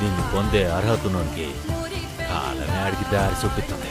నిన్ను పొందే అర్హత ఉన్నోనికి కాలమే అడిగి దారి చూపిస్తుంది